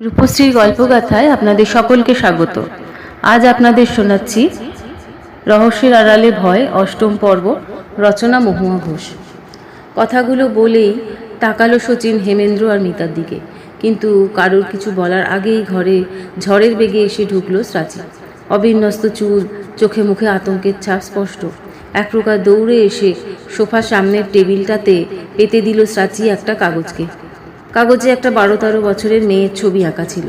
রূপশ্রীর গল্পগাথায় আপনাদের সকলকে স্বাগত। আজ আপনাদের শোনাচ্ছি রহস্যের আড়ালে ভয়, অষ্টম পর্ব, রচনা মহুয়া ঘোষ। কথাগুলো বলেই তাকালো সচিন, হেমেন্দ্র আর মিতার দিকে। কিন্তু কারোর কিছু বলার আগেই ঘরে ঝড়ের বেগে এসে ঢুকলো স্রাচি। অবিন্যস্ত চুল, চোখে মুখে আতঙ্কের ছাপ স্পষ্ট। এক প্রকার দৌড়ে এসে সোফার সামনের টেবিলটাতে পেতে দিল স্রাচি একটা কাগজকে। কাগজে একটা বারো তেরো বছরের মেয়ের ছবি আঁকা ছিল।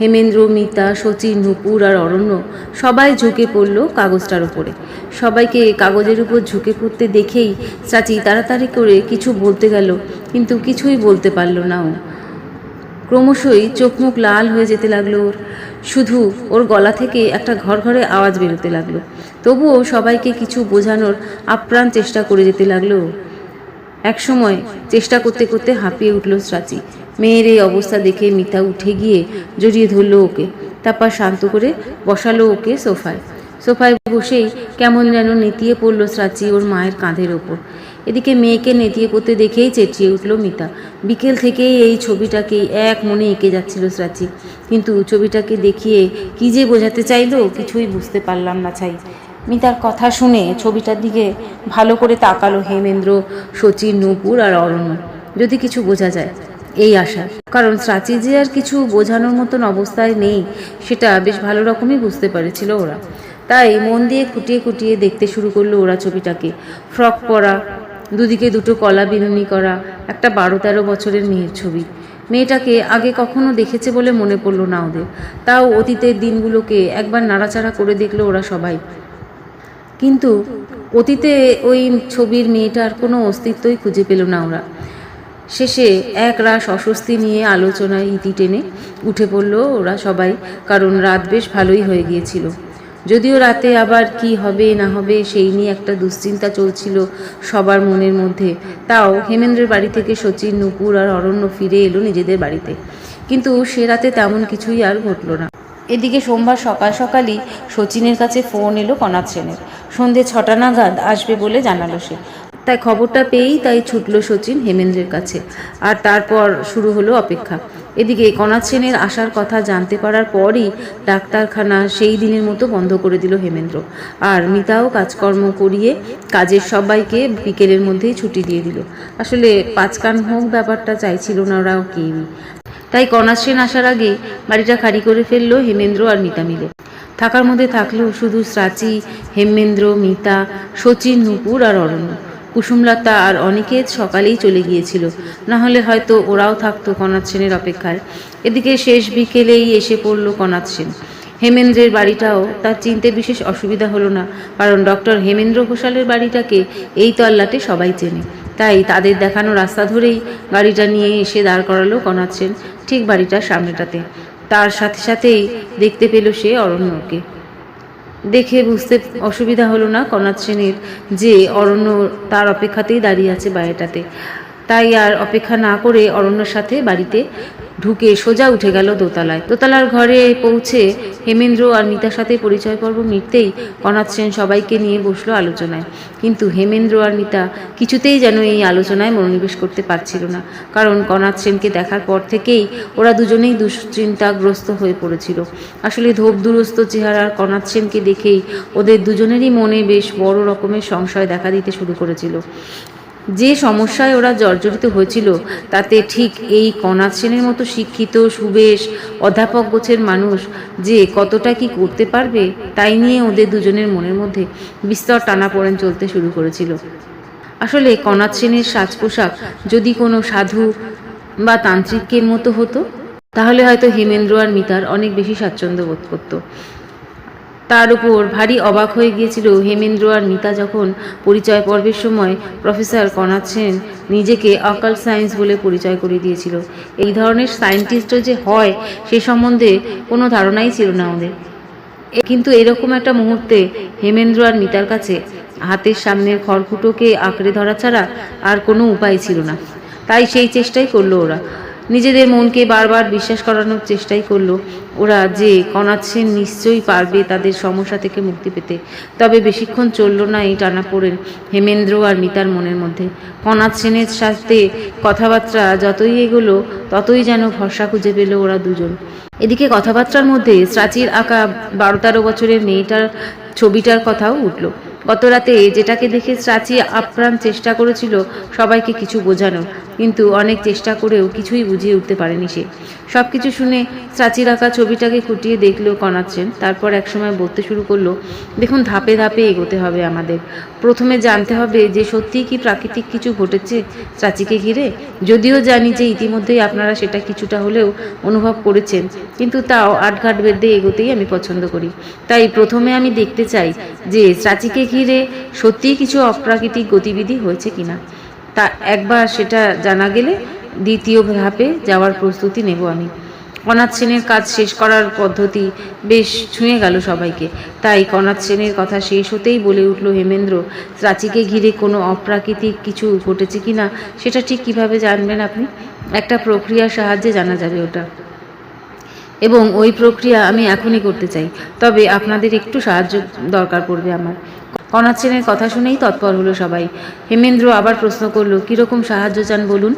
হেমেন্দ্র, মিতা, শচীন, নুপুর আর অরণ্য সবাই ঝুঁকে পড়ল কাগজটার উপরে। সবাইকে কাগজের উপর ঝুঁকে পড়তে দেখেই চাচি তাড়াতাড়ি করে কিছু বলতে গেল, কিন্তু কিছুই বলতে পারল না ও। ক্রমশই চোখ মুখ লাল হয়ে যেতে লাগল ওর। শুধু ওর গলা থেকে একটা ঘর ঘরে আওয়াজ বেরোতে লাগল। তবুও সবাইকে কিছু বোঝানোর আপ্রাণ চেষ্টা করে যেতে লাগল ও। এক সময় চেষ্টা করতে করতে হাঁপিয়ে উঠল স্রাচী। মেয়ের এই অবস্থা দেখে মিতা উঠে গিয়ে জড়িয়ে ধরলো ওকে। তারপর শান্ত করে বসালো ওকে সোফায়। সোফায় বসেই কেমন যেন নেতিয়ে পড়ল স্রাচী ওর মায়ের কাঁধের ওপর। এদিকে মেয়েকে নেতিয়ে পড়তে দেখেই চেঁচিয়ে উঠল মিতা। বিকেল থেকেই এই ছবিটাকে এক মনে এঁকে যাচ্ছিল স্রাচী। কিন্তু ছবিটাকে দেখিয়ে কি যে বোঝাতে চাইলো কিছুই বুঝতে পারলাম না চাই মিতার কথা শুনে ছবিটার দিকে ভালো করে তাকালো হেমেন্দ্র, সচিন, নূপুর আর অরণ্য যদি কিছু বোঝা যায়, এই আশা। কারণ প্রাচী যে আর কিছু বোঝানোর মতন অবস্থায় নেই, সেটা বেশ ভালো রকমই বুঝতে পেরেছিল ওরা। তাই মন দিয়ে খুঁটিয়ে খুঁটিয়ে দেখতে শুরু করল ওরা ছবিটাকে। ফ্রক পরা, দুদিকে দুটো কলা বিনুনি করা, একটা বারো তেরো বছরের মেয়ের ছবি। মেয়েটাকে আগে কখনো দেখেছে বলে মনে পড়ল না ওদের। তাও অতীতের দিনগুলোকে একবার নাড়াচাড়া করে দেখল ওরা সবাই। কিন্তু অতীতে ওই ছবির মেয়েটার কোনো অস্তিত্বই খুঁজে পেল না ওরা। শেষে এক রাস অস্বস্তি নিয়ে আলোচনায় ইতি টেনে উঠে পড়ল ওরা সবাই, কারণ রাত বেশ ভালোই হয়ে গিয়েছিল। যদিও রাতে আবার কি হবে, না হবে, সেই নিয়ে একটা দুশ্চিন্তা চলছিল সবার মনের মধ্যে। তাও হেমেন্দ্রের বাড়ি থেকে সচিন, নুপুর আর অরণ্য ফিরে এলো নিজেদের বাড়িতে। কিন্তু সে রাতে তেমন কিছুই আর ঘটল না। এদিকে সোমবার সকাল সকালই সচিনের কাছে ফোন এলো কনাথ সেনের। সন্ধে ছটা নাগাদ আসবে বলে জানালো সে। তাই খবরটা পেয়েই তাই ছুটলো সচিন হেমেন্দ্রের কাছে। আর তারপর শুরু হলো অপেক্ষা। এদিকে কনাথ সেনের আসার কথা জানতে পারার পরই ডাক্তারখানা সেই দিনের মতো বন্ধ করে দিল হেমেন্দ্র। আর মিতাও কাজকর্ম করিয়ে কাজের সবাইকে বিকেলের মধ্যেই ছুটি দিয়ে দিল। আসলে পাঁচকান হোক ব্যাপারটা চাইছিল না ওরাও কেউই। তাই কনাথ সেন আসার আগে বাড়িটা খালি করে ফেলল হেমেন্দ্র আর মিতা মিলে। থাকার মধ্যে থাকল শুধু স্রাচী হেমেন্দ্র মিতা, শচীন, নুপুর আর অরণ্য। কুসুমলতা আর অনেকে সকালেই চলে গিয়েছিল। না হলে হয়তো ওরাও থাকতো কনাথ সেনের অপেক্ষায়। এদিকে শেষ বিকেলেই এসে পড়ল কনাথ সেন। হেমেন্দ্রের বাড়িটাও তার চিনতে বিশেষ অসুবিধা হলো না, কারণ ডক্টর হেমেন্দ্র ঘোষালের বাড়িটাকে এই তল্লাটে সবাই চেনে। তাই তাদের দেখানো রাস্তা ধরেই গাড়িটা নিয়ে এসে দাঁড় করালো কনাথ সেন ঠিক বাড়িটার সামনেটাতে। তার সাথে সাথেই দেখতে পেল সে অরণ্যকে। দেখে বুঝতে অসুবিধা হলো না কনাথ সেনের যে অরণ্য তার অপেক্ষাতেই দাঁড়িয়ে আছে বাড়িটাতে। তাই আর অপেক্ষা না করে অরণ্যর সাথে বাড়িতে ঢুকে সোজা উঠে গেল দোতলায়। দোতলার ঘরে পৌঁছে হেমেন্দ্র আর মিতার সাথে পরিচয় পর্ব মিটতেই কনাথ সেন সবাইকে নিয়ে বসল আলোচনায়। কিন্তু হেমেন্দ্র আর মিতা কিছুতেই যেন এই আলোচনায় মনোনিবেশ করতে পারছিল না। কারণ কনাথ সেনকে দেখার পর থেকেই ওরা দুজনেই দুশ্চিন্তাগ্রস্ত হয়ে পড়েছিল। আসলে ধোপ দুরস্ত চেহারার কনাথ সেনকে দেখেই ওদের দুজনেরই মনে বেশ বড় রকমের সংশয় দেখা দিতে শুরু করেছিল। যে সমস্যায় ওরা জর্জরিত হয়েছিল, তাতে ঠিক এই কনাথ সেনের মতো শিক্ষিত, সুবেশ, অধ্যাপক গোছের মানুষ যে কতটা কি করতে পারবে, তাই নিয়ে ওদের দুজনের মনের মধ্যে বিস্তর টানাপোড়েন চলতে শুরু করেছিল। আসলে কনাথ সেনের সাজ পোশাক যদি কোনো সাধু বা তান্ত্রিকের মতো হতো, তাহলে হয়তো হেমেন্দ্র আর মিতার অনেক বেশি স্বাচ্ছন্দ্য বোধ করতো। তার উপর ভারী অবাক হয়ে গিয়েছিল হেমেন্দ্র আর মিতা যখন পরিচয় পর্বের সময় প্রফেসর কনাথ সেন নিজেকে অকাল সায়েন্স বলে পরিচয় করে দিয়েছিল। এই ধরনের সায়েন্টিস্টও যে হয়, সে সম্বন্ধে কোনো ধারণাই ছিল না এ- কিন্তু এরকম একটা মুহূর্তে হেমেন্দ্র আর মিতার কাছে হাতের সামনের খড়কুটোকে আঁকড়ে ধরা ছাড়া আর কোনো উপায় ছিল না। তাই সেই চেষ্টাই করল ওরা। নিজেদের মনকে বারবার বিশ্বাস করানোর চেষ্টাই করল। ওরা যে কনাথ সেন নিশ্চয়ই পারবে তাদের সমস্যা থেকে মুক্তি পেতে। তবে বেশিক্ষণ চলল না এই টানা পড়েন হেমেন্দ্র আর মিতার মনের মধ্যে। কনাথ সেনের সাথে কথাবার্তা যতই এগোলো, ততই যেন ভরসা খুঁজে পেল ওরা দুজন। এদিকে কথাবার্তার মধ্যে প্রাচীর আঁকা বারো তেরো বছরের মেয়েটার ছবিটার কথাও উঠল। গত রাতে যেটাকে দেখে চাচি আপ্রাণ চেষ্টা করেছিল সবাইকে কিছু বোঝানো কিন্তু অনেক চেষ্টা করেও কিছুই বুঝিয়ে উঠতে পারেনি সে। সব কিছু শুনে চাচির আঁকা ছবিটাকে খুঁটিয়ে দেখল কনাচ্ছেন তারপর একসময় বলতে শুরু করল, দেখুন, ধাপে ধাপে এগোতে হবে আমাদের। প্রথমে জানতে হবে যে সত্যিই কি প্রাকৃতিক কিছু ঘটেছে চাচিকে ঘিরে। যদিও জানি যে ইতিমধ্যেই আপনারা সেটা কিছুটা হলেও অনুভব করেছেন, কিন্তু তাও আটঘাট বেঁধে এগোতেই আমি পছন্দ করি। তাই প্রথমে আমি দেখতে চাই যে চাচিকে ঘিরে সত্যিই কিছু অপ্রাকৃতিক গতিবিধি হয়েছে কিনা। তা একবার সেটা জানা গেলে দ্বিতীয় ধাপে যাওয়ার প্রস্তুতি নেব আমি। কনাথ সেনের কাজ শেষ করার পদ্ধতি বেশ ছুঁয়ে গেল সবাইকে। তাই কনাথ সেনের কথা শেষ হতেই বলে উঠল, হেমেন্দ্র প্রাচীকে ঘিরে কোনো অপ্রাকৃতিক কিছু ঘটেছে কিনা সেটা ঠিক কীভাবে জানবেন আপনি? একটা প্রক্রিয়ার সাহায্যে জানা যাবে ওটা। এবং ওই প্রক্রিয়া আমি এখনই করতে চাই। তবে আপনাদের একটু সাহায্য দরকার পড়বে আমার। কনাথ সেনের কথা শুনেই তৎপর হলো সবাই। হেমেন্দ্র আবার প্রশ্ন করল, কীরকম সাহায্য চান বলুন?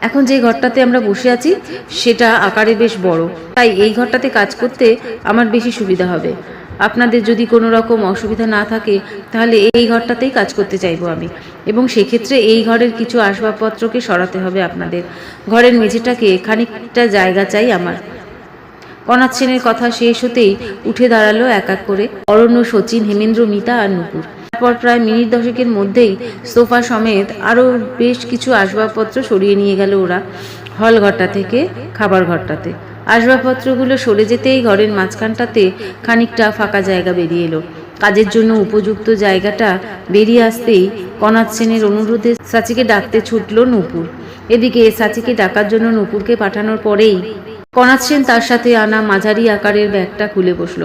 এখন যে ঘরটাতে আমরা বসে আছি, সেটা আকারে বেশ বড়। তাই এই ঘরটাতে কাজ করতে আমার বেশি সুবিধা হবে। আপনাদের যদি কোনো রকম অসুবিধা না থাকে, তাহলে এই ঘরটাতেই কাজ করতে চাইব আমি। এবং সেক্ষেত্রে এই ঘরের কিছু আসবাবপত্রকে সরাতে হবে আপনাদের। ঘরের মেঝেটাকে খানিকটা জায়গা চাই আমার। কনাথ সেনের কথা শেষ হতেই উঠে দাঁড়াল এক এক করে অরণ্য সচিন, হেমেন্দ্র, মিতা আর নুপুর। তারপর প্রায় মিনিট দশেকের মধ্যেই সোফা সমেত আরও বেশ কিছু আসবাবপত্র সরিয়ে নিয়ে গেল ওরা হল ঘরটা থেকে খাবার ঘরটাতে। আসবাবপত্রগুলো সরে যেতেই ঘরের মাঝখানটাতে খানিকটা ফাঁকা জায়গা বেরিয়ে এলো। কাজের জন্য উপযুক্ত জায়গাটা বেরিয়ে আসতেই কনাথ সেনের অনুরোধে সাচিকে ডাকতে ছুটল নূপুর। এদিকে সাচিকে ডাকার জন্য নূপুরকে পাঠানোর পরেই কনাথ সেন তার সাথে আনা মাঝারি আকারের ব্যাগটা খুলে বসল।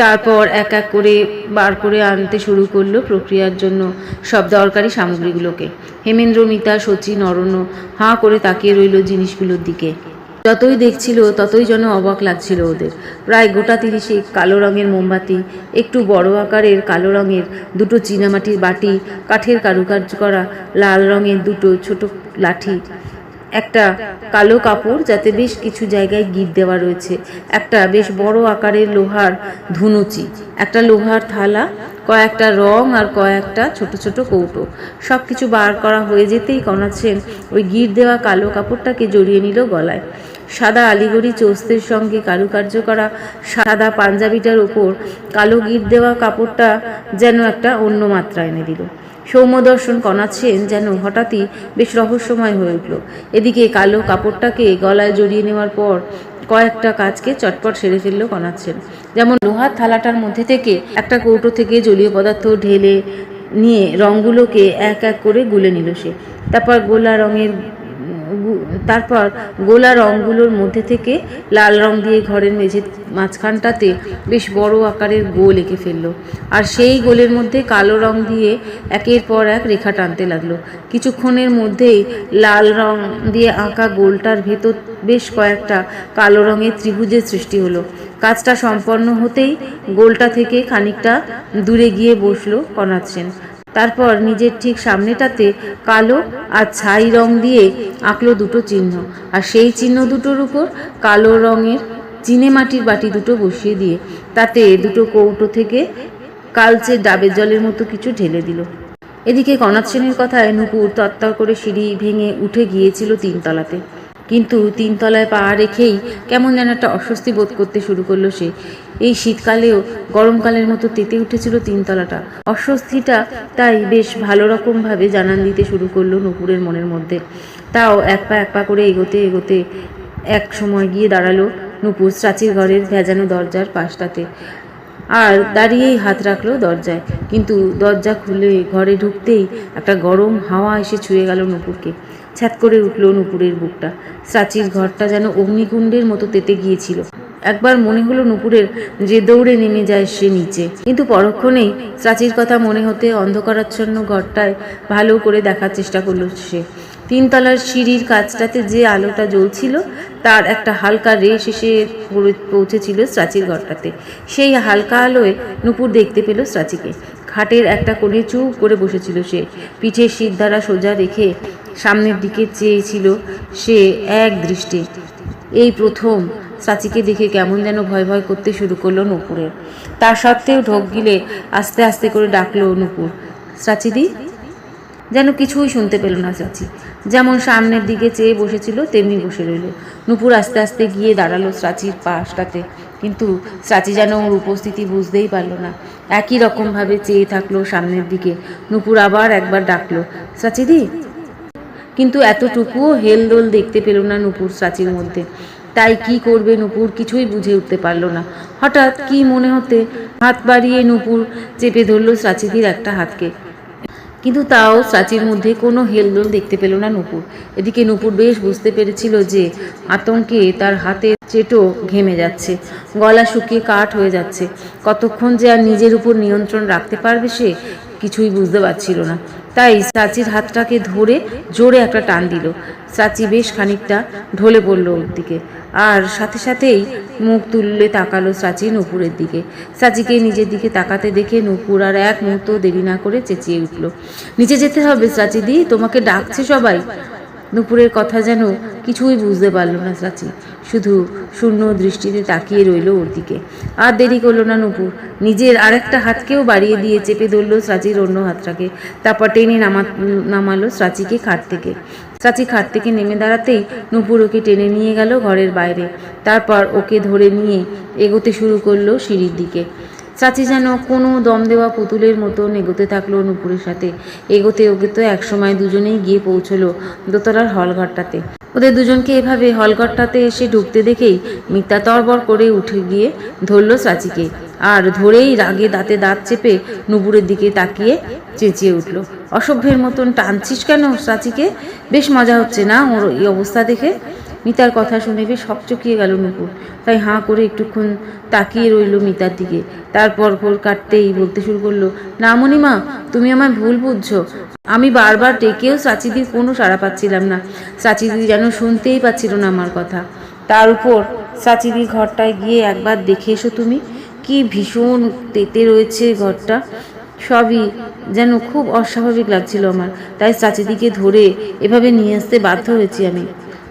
তারপর এক এক করে বার করে আনতে শুরু করল প্রক্রিয়ার জন্য সব দরকারি সামগ্রীগুলোকে। হেমেন্দ্র, মিতা সচিন অরণ্য হাঁ করে তাকিয়ে রইল জিনিসগুলোর দিকে। যতই দেখছিল, ততই যেন অবাক লাগছিল ওদের। প্রায় গোটা তিরিশে কালো রঙের মোমবাতি, একটু বড় আকারের কালো রঙের দুটো চীনামাটির বাটি, কাঠের কারুকার্য করা লাল রঙের দুটো ছোট লাঠি একটা কালো কাপড় যাতে বেশ কিছু জায়গায় গিট দেওয়া রয়েছে। একটা বেশ বড় আকারের লোহার ধুনুচি, একটা লোহার থালা, কয়েকটা রং আর কয়েকটা ছোট ছোট কৌটো। সব কিছু বার করা হয়ে যেতেই কনাচ্ছেন ওই গিট দেওয়া কালো কাপড়টাকে জড়িয়ে নিল গলায়। সাদা আলিগড়ি চৌস্তের সঙ্গে কারুকার্য করা সাদা পাঞ্জাবিটার ওপর কালো গিট দেওয়া কাপড়টা যেন একটা অন্য মাত্রা এনে দিল। সৌম্যদর্শন কনাচ্ছেন যেন হঠাৎই বেশ রহস্যময় হয়ে উঠল। এদিকে কালো কাপড়টাকে গলায় জড়িয়ে নেওয়ার পর কয়েকটা কাজকে চটপট সেরে ফেলল কনাচ্ছেন যেমন লোহার থালাটার মধ্যে থেকে একটা কৌটো থেকে জলীয় পদার্থ ঢেলে নিয়ে রঙগুলোকে এক এক করে গুলে নিল সে। তারপর গোলা রঙের তারপর গোলা রঙগুলোর মধ্যে থেকে লাল রং দিয়ে ঘরের মেঝে মাঝখানটাতে বেশ বড় আকারের গোল এঁকে ফেলল। আর সেই গোলের মধ্যে কালো রং দিয়ে একের পর এক রেখা টানতে লাগল। কিছুক্ষণের মধ্যেই লাল রং দিয়ে আঁকা গোলটার ভেতর বেশ কয়েকটা কালো রঙের ত্রিভুজের সৃষ্টি হলো। কাজটা সম্পন্ন হতেই গোলটা থেকে খানিকটা দূরে গিয়ে বসল কনাথ সেন। তারপর নিজের ঠিক সামনেটাতে কালো আর ছাই রং দিয়ে আঁকলো দুটো চিহ্ন। আর সেই চিহ্ন দুটোর উপর কালো রঙের চিনে মাটির বাটি দুটো বসিয়ে দিয়ে তাতে দুটো কৌটো থেকে কালচে ডাবের জলের মতো কিছু ঢেলে দিল। এদিকে কনাথ সেনের কথায় নুপুর তত্তর করে সিঁড়ি ভেঙে উঠে গিয়েছিল তিনতলাতে। কিন্তু তিনতলায় পা রেখেই কেমন যেন একটা অস্বস্তি বোধ করতে শুরু করল সে। এই শীতকালেও গরমকালের মতো তেতে উঠেছিল তিনতলাটা। অস্বস্তিটা তাই বেশ ভালো রকমভাবে জানান দিতে শুরু করল নুপুরের মনের মধ্যে। তাও এক পা এক পা করে এগোতে এগোতে এক সময় গিয়ে দাঁড়াল নুপুর চাচির ঘরের ভেজানো দরজার পাশটাতে। আর দাঁড়িয়েই হাত রাখল দরজায়। কিন্তু দরজা খুলে ঘরে ঢুকতেই একটা গরম হাওয়া এসে ছুঁয়ে গেল নুপুরকে। ছ্যাত করে উঠল নুপুরের বুকটা। চাচির ঘরটা যেন অগ্নিকুণ্ডের মতো তেতে গিয়েছিল। একবার মনে হলো নুপুরের যে দৌড়ে নেমে যায় সে নিচে। কিন্তু পরক্ষণেই চাচির কথা মনে হতে অন্ধকারাচ্ছন্ন ঘরটায় ভালো করে দেখার চেষ্টা করল সে। তিনতলার সিঁড়ির কাজটাতে যে আলোটা জ্বলছিল, তার একটা হালকা রেশ এসে পৌঁছেছিল স্রাচীর ঘরটাতে। সেই হালকা আলোয় নুপুর দেখতে পেল স্রাচীকে। খাটের একটা কোণে চুপ করে বসেছিল সে। পিঠের শীত দ্বারা সোজা রেখে সামনের দিকে চেয়েছিল সে এক দৃষ্টি। এই প্রথম চাচিকে দেখে কেমন যেন ভয় ভয় করতে শুরু করল নুপুরের। তার সত্ত্বেও ঢোক গিলে আস্তে আস্তে করে ডাকলো নুপুর চাচিদি যেন কিছুই শুনতে পেল না চাচি যেমন সামনের দিকে চেয়ে বসেছিল, তেমনি বসে রইল। নুপুর আস্তে আস্তে গিয়ে দাঁড়াল চাচির পাশটাতে। কিন্তু চাচি যেন ওর উপস্থিতি বুঝতেই পারল না। একই রকমভাবে চেয়ে থাকল সামনের দিকে। নুপুর আবার একবার ডাকলো চাচিদি কিন্তু এতটুকুও হেলদোল দেখতে পেল না নুপুর চাচির মধ্যে। তাই কি করবে নুপুর কিছুই বুঝে উঠতে পারল না। হঠাৎ কি মনে হতে হাত বাড়িয়ে নুপুর চেপে ধরলো চাচিদির একটা হাতকে। কিন্তু তাও চাচির মধ্যে কোনো হেলদোল দেখতে পেল না নুপুর। এদিকে নুপুর বেশ বুঝতে পেরেছিল যে আতঙ্কে তার হাতে চেটো ঘেমে যাচ্ছে। গলা শুকিয়ে কাঠ হয়ে যাচ্ছে। কতক্ষণ যে আর নিজের উপর নিয়ন্ত্রণ রাখতে পারবে সে কিছুই বুঝতে পারছিল না। তাই চাচির হাতটাকে ধরে জোরে একটা টান দিল। চাচি বেশ খানিকটা ঢলে পড়ল ওর দিকে। আর সাথে সাথেই মুখ তুললে তাকালো চাচি নূপুরের দিকে। চাচিকে নিজের দিকে তাকাতে দেখে নূপুর আর এক মুহূর্ত দেরি না করে চেঁচিয়ে উঠল। নিচে যেতে হবে চাচিদি তোমাকে ডাকছে সবাই। নূপুরের কথা যেন কিছুই বুঝতে পারল না চাচি শুধু শূন্য দৃষ্টিতে তাকিয়ে রইল ওর দিকে। আর দেরি করল না নুপুর নিজের আরেকটা হাতকেও বাড়িয়ে দিয়ে চেপে ধরলো চাচির অন্য হাতটাকে। তারপর টেনে নামা নামালো চাচিকে খাট থেকে। চাচি খাট থেকে নেমে দাঁড়াতেই নুপুর ওকে টেনে নিয়ে গেল ঘরের বাইরে। তারপর ওকে ধরে নিয়ে এগোতে শুরু করল সিঁড়ির দিকে। চাচি যেন কোনো দম দেওয়া পুতুলের মতন এগোতে থাকল নুপুরের সাথে। এগোতে এগোতে একসময় দুজনেই গিয়ে পৌঁছলো দোতলার হলঘরটাতে। ওদের দুজনকে এভাবে হলঘরটাতে এসে ঢুকতে দেখেই মিথ্যা তরবর করে উঠে গিয়ে ধরল সাচিকে আর ধরেই রাগে দাঁতে দাঁত চেপে নুপুরের দিকে তাকিয়ে চেঁচিয়ে উঠল। অসভ্যের মতন টানছিস কেন সাচিকে? বেশ মজা হচ্ছে না ওর এই অবস্থা দেখে? মিতার কথা শুনে বেশ হকচকিয়ে গেল নুপুর তাই হাঁ করে একটুক্ষণ তাকিয়ে রইল মিতার দিকে। তারপর ঘোর কাটতেই বলতে শুরু করল, না মণিমা, তুমি আমায় ভুল বুঝছ। আমি বারবার ডেকেও চাচিদির কোনো সাড়া পাচ্ছিলাম না। চাচিদি যেন শুনতেই পাচ্ছিল না আমার কথা। তার উপর চাচিদির ঘরটায় গিয়ে একবার দেখে এসো তুমি। কি ভীষণ তেতে রয়েছে ঘরটা। সবই যেন খুব অস্বাভাবিক লাগছিল আমার। তাই চাচিদিকে ধরে এভাবে নিয়ে আসতে বাধ্য হয়েছি আমি।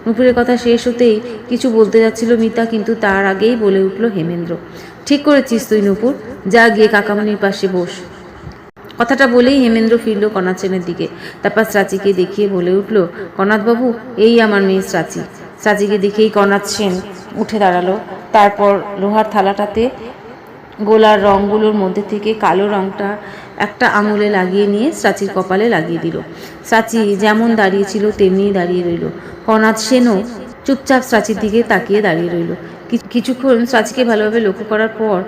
নুপুরের কথা শেষ হতেই কিছু বলতে যাচ্ছিল মিতা, কিন্তু তার আগেই বলে উঠল, হেমেন্দ্র, ঠিক করেছিস তুই নুপুর, যা গিয়ে কাকামণির পাশে বস। কথাটা বলেই হেমেন্দ্র ফিরল কনাথ সেনের দিকে। তারপর চাচিকে দেখিয়ে বলে উঠল, কনাথবাবু, এই আমার মেয়ে চাচি চাচিকে দেখেই কনাথ সেন উঠে দাঁড়াল। তারপর লোহার থালাটাতে গোলার রঙগুলোর মধ্যে থেকে কালো রঙটা একটা আঙুলে লাগিয়ে নিয়ে চাচির কপালে লাগিয়ে দিল। চাচি যেমন দাঁড়িয়েছিল তেমনি দাঁড়িয়ে রইল। কনাথ সেনও চুপচাপ সাচির দিকে তাকিয়ে দাঁড়িয়ে রইল। কিছুক্ষণ সাচিকে ভালোভাবে লক্ষ্য করার পর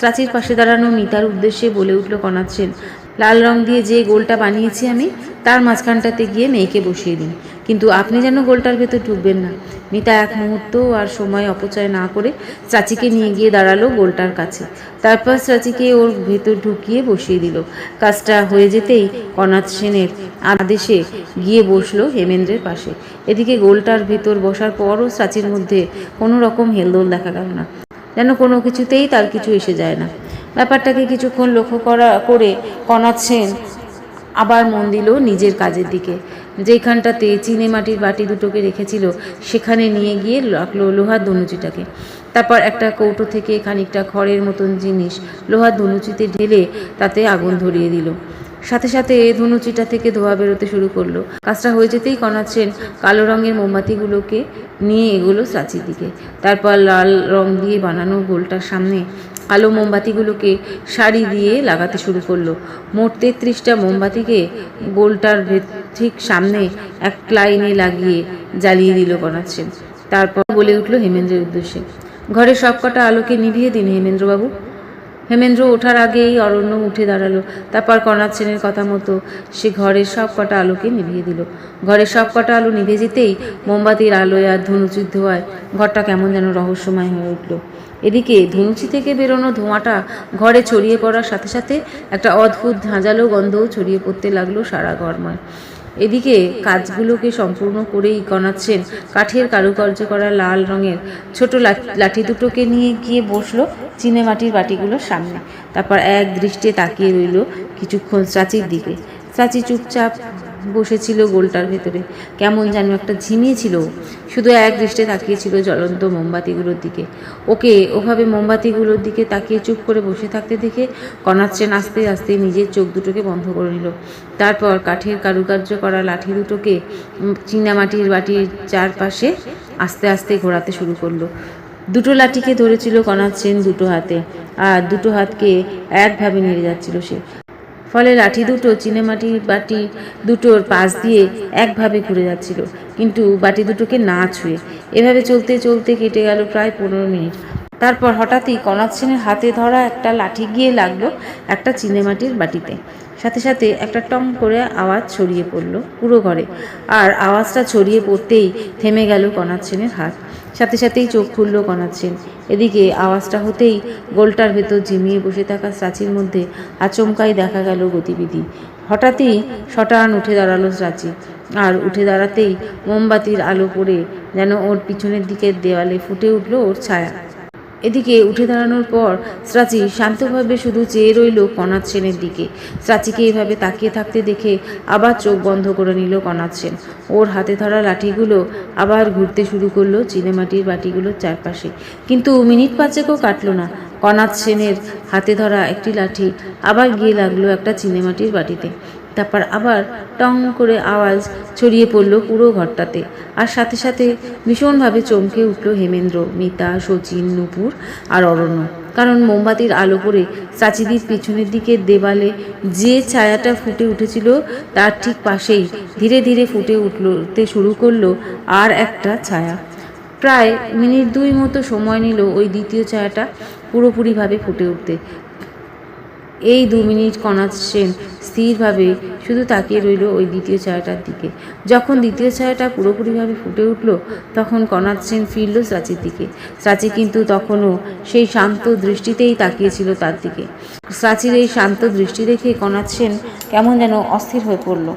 সাচির পাশে দাঁড়ানো মিতার উদ্দেশ্যে বলে উঠল কনাথ সেন, লাল রং দিয়ে যে গোলটা বানিয়েছি আমি, তার মাঝখানটাতে গিয়ে মেয়েকে বসিয়ে দিন। কিন্তু আপনি যেন গোলটার ভেতর ঢুকবেন না। মিতা এক মুহূর্ত আর সময় অপচয় না করে চাচিকে নিয়ে গিয়ে দাঁড়াল গোলটার কাছে। তারপর চাচিকে ওর ভেতর ঢুকিয়ে বসিয়ে দিল। কাজটা হয়ে যেতেই কনাথ সেনের আদেশে গিয়ে বসল হেমেন্দ্রের পাশে। এদিকে গোলটার ভেতর বসার পরও চাচির মধ্যে কোনো রকম হেলদোল দেখা গেল না। যেন কোনো কিছুতেই তার কিছু এসে যায় না। ব্যাপারটাকে কিছুক্ষণ লক্ষ্য করা করে কনাথ সেন আবার মন দিল নিজের কাজের দিকে। যেখানটাতে চিনে মাটির বাটি দুটোকে রেখেছিল, সেখানে নিয়ে গিয়ে রাখল লোহার ধনুচিটাকে তারপর একটা কৌটো থেকে খানিকটা খড়ের মতন জিনিস লোহার ধনুচিতে ঢেলে তাতে আগুন ধরিয়ে দিল। সাথে সাথে ধনুচিটা থেকে ধোয়া বেরোতে শুরু করল। কাজটা হয়ে যেতেই কনাথ সেন কালো রঙের মোমবাতিগুলোকে নিয়ে এগোলো চাচির দিকে। তারপর লাল রং দিয়ে বানানো গোলটার সামনে কালো মোমবাতিগুলোকে শাড়ি দিয়ে লাগাতে শুরু করল। মোট তেত্রিশটা মোমবাতিকে গোলটার ঠিক সামনে এক লাইনে লাগিয়ে জ্বালিয়ে দিল কনাথ সেন। তারপর বলে উঠল হেমেন্দ্রের উদ্দেশ্যে ঘরের সবকটা আলোকে নিভিয়ে দিন হেমেন্দ্রবাবু। হেমেন্দ্র ওঠার আগেই অরণ্য উঠে দাঁড়াল। তারপর কনাথ সেনের কথা মতো সে ঘরের সব কটা আলোকে নিভিয়ে দিল। ঘরের সব কটা আলো নিভে যেতেই মোমবাতির আলোয় আর ধনুচির হয়। ঘরটা কেমন যেন রহস্যময় হয়ে উঠল। এদিকে ধনুচি থেকে বেরোনো ধোঁয়াটা ঘরে ছড়িয়ে পড়ার সাথে সাথে একটা অদ্ভুত ঝাঁঝালো গন্ধও ছড়িয়ে পড়তে লাগল সারা ঘরময়। এদিকে কাজগুলোকে সম্পূর্ণ করেই কনাচ্ছেন কাঠের কারুকার্য করা লাল রঙের। ছোট লাঠি দুটোকে নিয়ে গিয়ে বসল চিনেমাটির বাটিগুলোর সামনে। তারপর এক দৃষ্টে তাকিয়ে রইল কিছুক্ষণ চাচির দিকে। চাচি চুপচাপ বসেছিল গোলটার ভেতরে। কেমন যেন একটা ঝিমিয়েছিল। শুধু এক দৃষ্টে তাকিয়েছিল জ্বলন্ত মোমবাতিগুলোর দিকে। ওকে ওভাবে মোমবাতিগুলোর দিকে তাকিয়ে চুপ করে বসে থাকতে দেখে কনাচ্ছেন আস্তে আস্তে নিজের চোখ দুটোকে বন্ধ করে নিল। তারপর কাঠের কারুকার্য করা লাঠি দুটোকে চীনামাটির বাটির চারপাশে আস্তে আস্তে ঘোরাতে শুরু করল। দুটো লাঠিকে ধরেছিল কনাচ্ছেন দুটো হাতে। আর দুটো হাতকে একভাবে নেড়ে যাচ্ছিল সে। ফলে লাঠি দুটো চিনেমাটির বাটি দুটোর পাশ দিয়ে একভাবে ঘুরে যাচ্ছিল। কিন্তু বাটি দুটোকে না ছুঁয়ে এভাবে চলতে চলতে কেটে গেল প্রায় পনেরো মিনিট। তারপর হঠাৎই কনাথ সেনের হাতে ধরা একটা লাঠি গিয়ে লাগল একটা চিনেমাটির বাটিতে। সাথে সাথে একটা টং করে আওয়াজ ছড়িয়ে পড়ল পুরো ঘরে। আর আওয়াজটা ছড়িয়ে পড়তেই থেমে গেল কনাথ সেনের হাত। সাথে সাথেই চোখ খুলল গণাচ্ছেন এদিকে আওয়াজটা হতেই গোলটার ভেতর ঝিমিয়ে বসে থাকা সাচির মধ্যে আচমকাই দেখা গেল গতিবিধি। হঠাৎই শটান উঠে দাঁড়াল সাচি, আর উঠে দাঁড়াতেই মোমবাতির আলো পড়ে যেন ওর পিছনের দিকের দেওয়ালে ফুটে উঠল ওর ছায়া। এদিকে উঠে দাঁড়ানোর পর স্রাচি শান্তভাবে শুধু চেয়ে রইল কনাথ সেনের দিকে। স্রাচিকে এভাবে তাকিয়ে থাকতে দেখে আবার চোখ বন্ধ করে নিল কনাথ সেন। ওর হাতে ধরা লাঠিগুলো আবার ঘুরতে শুরু করল চিনেমাটির বাটিগুলোর চারপাশে। কিন্তু মিনিট পাঁচেকও কাটলো না। কনাথ সেনের হাতে ধরা একটি লাঠি আবার গিয়ে লাগল একটা চিনেমাটির বাটিতে। তারপর আবার টং করে আওয়াজ ছড়িয়ে পড়ল পুরো ঘরটাতে। আর সাথে সাথে ভীষণভাবে চমকে উঠল হেমেন্দ্র, মিতা, শচীন, নুপুর আর অরণ্য। কারণ মোমবাতির আলো পড়ে চাচিদির পিছনের দিকে দেওয়ালে যে ছায়াটা ফুটে উঠেছিল, তার ঠিক পাশেই ধীরে ধীরে ফুটে উঠতে শুরু করল আর একটা ছায়া। প্রায় মিনিট দুই মতো সময় নিল ওই দ্বিতীয় ছায়াটা পুরোপুরিভাবে ফুটে উঠতে। এই দু মিনিট কণাথ সেন স্থিরভাবে শুধু তাকিয়ে রইল ওই দ্বিতীয় ছায়াটার দিকে। যখন দ্বিতীয় ছায়াটা পুরোপুরিভাবে ফুটে উঠল, তখন কণাথ সেন ফিরল সাচির দিকে। সাচি কিন্তু তখনও সেই শান্ত দৃষ্টিতেই তাকিয়েছিল তার দিকে। সাচির এই শান্ত দৃষ্টি দেখে কণাথ সেন কেমন যেন অস্থির হয়ে পড়ল।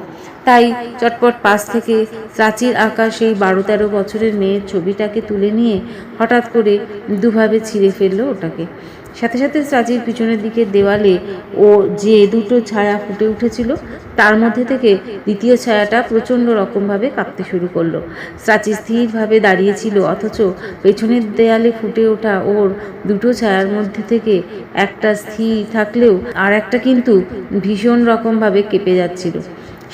তাই চটপট পাশ থেকে প্রাচীর আঁকা সেই বারো তেরো বছরের মেয়ের ছবিটাকে তুলে নিয়ে হঠাৎ করে দুভাবে ছিঁড়ে ফেলল ওটাকে। সাথে সাথে প্রাচীর পিছনের দিকে দেওয়ালে ও যে দুটো ছায়া ফুটে উঠেছিল, তার মধ্যে থেকে দ্বিতীয় ছায়াটা প্রচণ্ড রকমভাবে কাঁপতে শুরু করল। প্রাচী স্থিরভাবে দাঁড়িয়েছিল, অথচ পেছনের দেয়ালে ফুটে ওঠা ওর দুটো ছায়ার মধ্যে থেকে একটা স্থির থাকলেও আর একটা কিন্তু ভীষণ রকমভাবে কেঁপে যাচ্ছিল।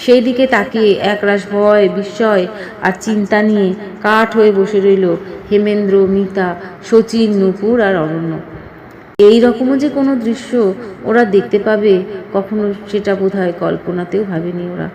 সেই দিকে তাকিয়ে একরাশ ভয়, বিস্ময় আর চিন্তা নিয়ে কাঠ হয়ে বসে রইল হেমেন্দ্র, মিতা, শচীন, নূপুর আর অরণ্য এই রকমও যে কোনো দৃশ্য ওরা দেখতে পাবে কখনো সেটা বোধহয় কল্পনাতেও ভাবেনি ওরা।